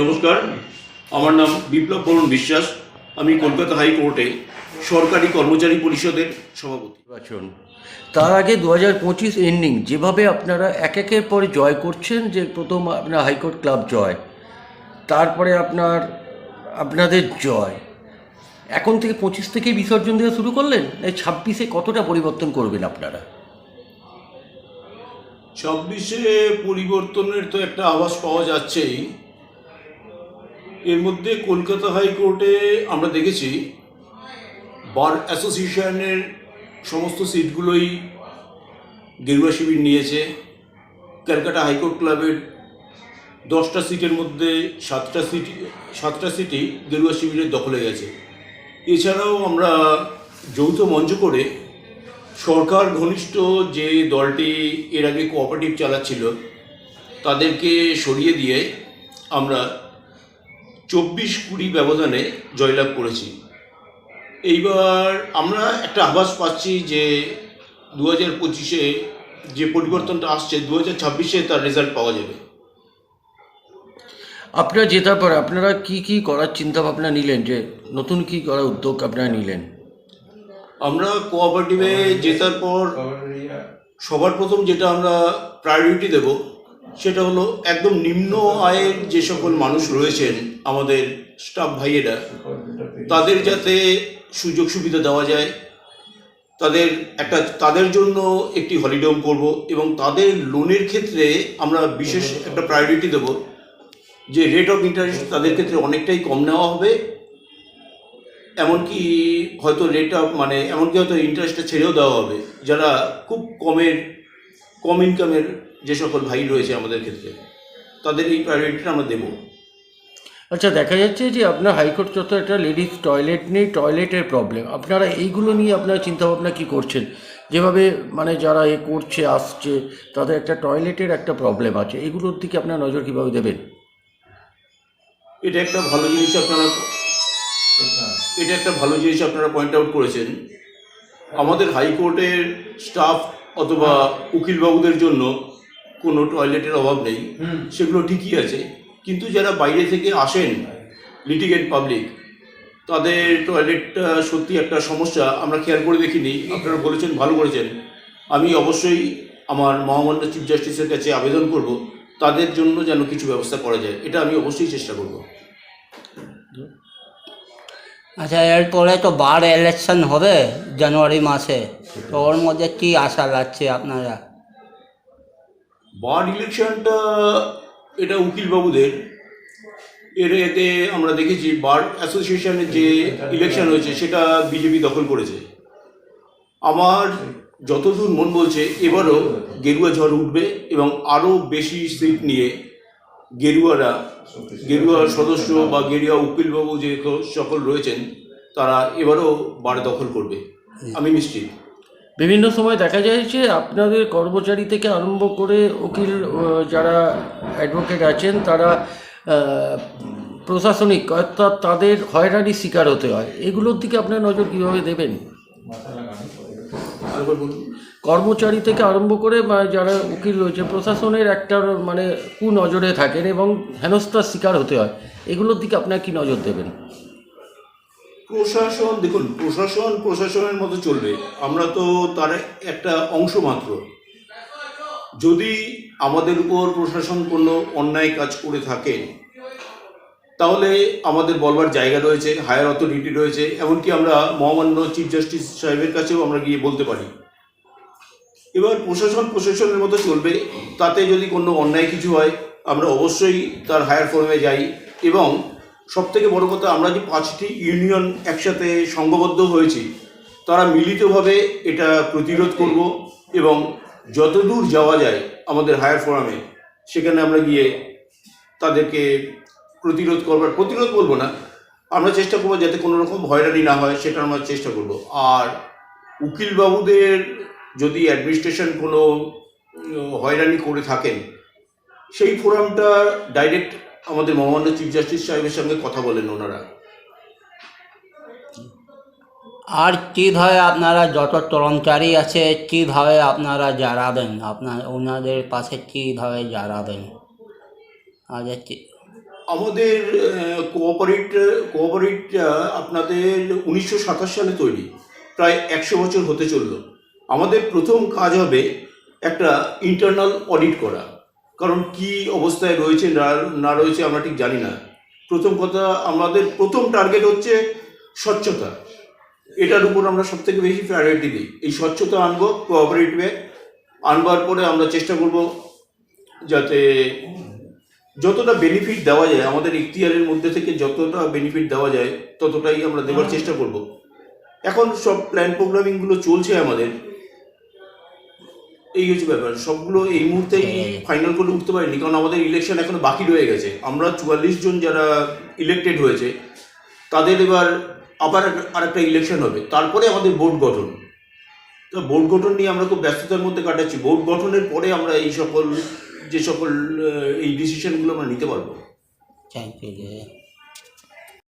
নমস্কার। আমার নাম বিপ্লব বরুণ বিশ্বাস। আমি কলকাতা হাইকোর্টে সরকারি কর্মচারী পরিষদের সভাপতি। নির্বাচন। তার আগে দু হাজার পঁচিশ এন্ডিং যেভাবে আপনারা এক একের পরে জয় করছেন যে প্রথম আপনার হাইকোর্ট ক্লাব জয় তারপরে আপনার আপনাদের জয় এখন থেকে পঁচিশ থেকে বিসর্জন দেওয়া শুরু করলেন? এই ছাব্বিশে কতটা পরিবর্তন করবেন আপনারা? ছাব্বিশে পরিবর্তনের তো একটা আভাস পাওয়া যাচ্ছেই। এর মধ্যে কলকাতা হাইকোর্টে আমরা দেখেছি বার অ্যাসোসিয়েশনের সমস্ত সিটগুলোই গেরুয়া শিবির নিয়েছে। ক্যালকাটা হাইকোর্ট ক্লাবের দশটা সিটের মধ্যে সাতটা সিট, সাতটা সিটই গেরুয়া শিবিরের দখলে গেছে। এছাড়াও আমরা যৌথ মঞ্চ করে সরকার ঘনিষ্ঠ যে দলটি এর আগে কোঅপারেটিভ চালাচ্ছিল, তাদেরকে সরিয়ে দিয়ে আমরা চব্বিশ কুড়ি ব্যবধানে জয়লাভ করেছি। এইবার আমরা একটা আভাস পাচ্ছি যে দু হাজার পঁচিশে যে পরিবর্তনটা আসছে দু হাজার ছাব্বিশে তার রেজাল্ট পাওয়া যাবে। আপনারা জেতার পর আপনারা কি কি করার চিন্তা ভাবনা নিলেন? যে নতুন কি করার উদ্যোগ আপনারা নিলেন? আমরা কোঅপারেটিভে জেতার পর সবার প্রথম যেটা আমরা প্রায়োরিটি দেব সেটা হলো একদম নিম্ন আয়ের যে সকল মানুষ রয়েছেন আমাদের স্টাফ ভাইয়েরা, তাদের যাতে সুযোগ সুবিধা দেওয়া যায়, তাদের একটা, তাদের জন্য একটি হলিডে হোম করব এবং তাদের লোনের ক্ষেত্রে আমরা বিশেষ একটা প্রায়োরিটি দেব যে রেট অফ ইন্টারেস্ট তাদের ক্ষেত্রে অনেকটাই কম নেওয়া হবে। এমনকি হয়তো রেট অফ মানে এমনকি হয়তো ইন্টারেস্টটা ছেড়েও দেওয়া হবে, যারা খুব কমের কম ইনকামের যে সকল ভাই রয়েছে আমাদের ক্ষেত্রে তাদের এই প্রায়োরিটিটা আমরা দেবো। আচ্ছা দেখা যাচ্ছে যে আপনার হাইকোর্ট যত একটা লেডিস টয়লেট নেই টয়লেটের প্রবলেম আপনারা এইগুলো নিয়ে আপনারা চিন্তাভাবনা কি করছেন? যেভাবে মানে যারা এ করছে আসছে তাদের একটা টয়লেটের একটা প্রবলেম আছে। এগুলোর দিকে আপনার নজর কীভাবে দেবেন? এটা একটা ভালো জিনিস আপনারা এটা একটা ভালো জিনিস আপনারা পয়েন্ট আউট করেছেন। আমাদের হাইকোর্টের স্টাফ অথবা উকিলবাবুদের জন্য কোনো টয়লেটের অভাব নেই। সেগুলো ঠিকই আছে। কিন্তু যারা বাইরে থেকে আসেন লিটিগেন্ট পাবলিক তাদের টয়লেটটা সত্যি একটা সমস্যা। আমরা খেয়াল করে দেখিনি। আপনারা বলেছেন ভালো করেছেন। আমি অবশ্যই আমার মহামান্য চিফ জাস্টিসের কাছে আবেদন করব। তাদের জন্য যেন কিছু ব্যবস্থা করা যায়। এটা আমি অবশ্যই চেষ্টা করব। আচ্ছা এরপরে তো বার ইলেকশন হবে জানুয়ারি মাসে। তো ওর মধ্যে কি আশা লাগছে আপনারা? বার ইলেকশনটা এটা উকিলবাবুদের। এর এতে আমরা দেখেছি বার অ্যাসোসিয়েশনের যে ইলেকশন হয়েছে, সেটা বিজেপি দখল করেছে। আমার যতদূর মন বলছে, এবারও গেরুয়া ঝড় উঠবে এবং আরও বেশি সিট নিয়ে গেরুয়ারা গেরুয়া সদস্য বা গেরুয়া উকিলবাবু যে সকল রয়েছেন তারা এবারও বার দখল করবে। আমি নিশ্চিত। বিভিন্ন সময় দেখা যায় যে আপনাদের কর্মচারী থেকে আরম্ভ করে উকিল যারা অ্যাডভোকেট আছেন তারা প্রশাসনিক অর্থাৎ তাদের হয়রানির শিকার হতে হয়। এগুলোর দিকে আপনার নজর কীভাবে দেবেন? আরেকবার বলুন। কর্মচারী থেকে আরম্ভ করে যারা উকিল রয়েছে, প্রশাসনের একটা মানে কু নজরে থাকেন এবং হেনস্থার শিকার হতে হয়। এগুলোর দিকে আপনার কি নজর দেবেন? প্রশাসন, দেখুন, প্রশাসন প্রশাসনের মতো চলবে। আমরা তো তার একটা অংশ মাত্র। যদি আমাদের উপর প্রশাসন কোনো অন্যায় কাজ করে থাকে তাহলে আমাদের বলবার জায়গা রয়েছে, হায়ার অথরিটি রয়েছে, এমনকি আমরা মহামান্য চিফ জাস্টিস সাহেবের কাছেও আমরা গিয়ে বলতে পারি। এবার প্রশাসন প্রশাসনের মতো চলবে, তাতে যদি কোনো অন্যায় কিছু হয়, আমরা অবশ্যই তার হায়ার ফর্মে যাই। এবং সব থেকে বড় কথা, আমরা যে পাঁচটি ইউনিয়ন একসাথে সংঘবদ্ধ হয়েছি, তারা মিলিতভাবে এটা প্রতিরোধ করব এবং যতদূর যাওয়া যায় আমাদের হায়ার ফোরামে সেখানে আমরা গিয়ে তাদেরকে প্রতিরোধ করবার, প্রতিরোধ বলব না, আমরা চেষ্টা করব যাতে কোনো রকম হয়রানি না হয়, সেটা আমরা চেষ্টা করব। আর উকিলবাবুদের যদি অ্যাডমিনিস্ট্রেশন কোনো হয়রানি করে থাকেন সেই ফোরামটা ডাইরেক্ট আমাদের মহামান্য চিফ জাস্টিস সাহেবের সঙ্গে কথা বলেন ওনারা। আর কীভাবে আপনারা যত কর্মচারী আছে কীভাবে আপনারা জানাবেন? আপনার ওনাদের পাশে কীভাবে জানাবেন? আর আমাদের কোঅপারেট কোঅপারেটটা আপনাদের উনিশশো সাতাশ সালে তৈরি। প্রায় একশো বছর হতে চলল। আমাদের প্রথম কাজ হবে একটা ইন্টারনাল অডিট করা। কারণ কি অবস্থায় রয়েছে না না রয়েছে আমরা ঠিক জানি না। প্রথম কথা আমাদের প্রথম টার্গেট হচ্ছে স্বচ্ছতা। এটার উপর আমরা সব থেকে বেশি প্রায়োরিটি দিই। এই স্বচ্ছতা আনব কোঅপারেটিভে আনবার পরে আমরা চেষ্টা করব যাতে যতটা বেনিফিট দেওয়া যায় আমাদের ইখতিয়ারের মধ্যে থেকে যতটা বেনিফিট দেওয়া যায় ততটাই আমরা দেওয়ার চেষ্টা করব। এখন সব প্ল্যান প্রোগ্রামিংগুলো চলছে আমাদের। এই হচ্ছে ব্যাপার। সবগুলো এই মুহূর্তেই ফাইনাল করে উঠতে পারিনি কারণ আমাদের ইলেকশন এখনও বাকি রয়ে গেছে। আমরা চুয়াল্লিশ জন যারা ইলেক্টেড হয়েছে তাদের এবার আবার আরেকটা ইলেকশন হবে। তারপরে আমাদের বোর্ড গঠন। তো বোর্ড গঠন নিয়ে আমরা খুব ব্যস্ততার মধ্যে কাটাচ্ছি। বোর্ড গঠনের পরে আমরা এই সকল যে সকল এই ডিসিশনগুলো আমরা নিতে পারব। Thank you